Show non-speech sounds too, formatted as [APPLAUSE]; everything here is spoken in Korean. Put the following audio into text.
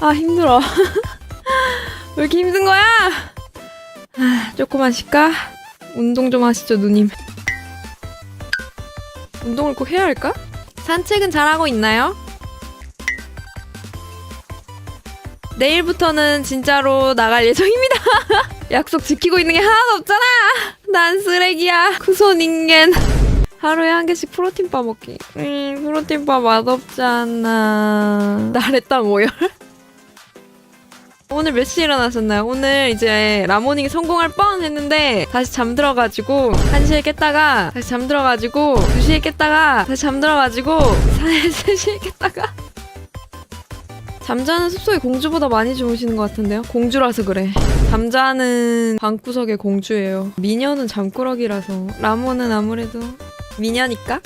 아 힘들어. [LAUGHS] 왜 이렇게 힘든 거야? 아, 조금만 쉴까? 운동 좀 하시죠 누님. 운동을 꼭 해야 할까? 산책은 잘하고 있나요? 내일부터는 진짜로 나갈 예정입니다. [LAUGHS] 약속 지키고 있는 게 하나도 없잖아. 난 쓰레기야. 쿠손 인간. 하루에 한 개씩 프로틴바 먹기. 음, 프로틴바 맛없지 않아. 나랬다 모열. 오늘 몇 시에 일어나셨나요? 오늘 이제 라모닝 성공할 뻔 했는데 다시 잠들어가지고 1시에 깼다가 다시 잠들어가지고 2시에 깼다가 다시 잠들어가지고 3시에 [LAUGHS] 깼다가 잠자는 숲속의 공주보다 많이 주무시는 것 같은데요? 공주라서 그래. 잠자는 방구석의 공주예요. 미녀는 잠꾸러기라서 라모는 아무래도 미녀니까?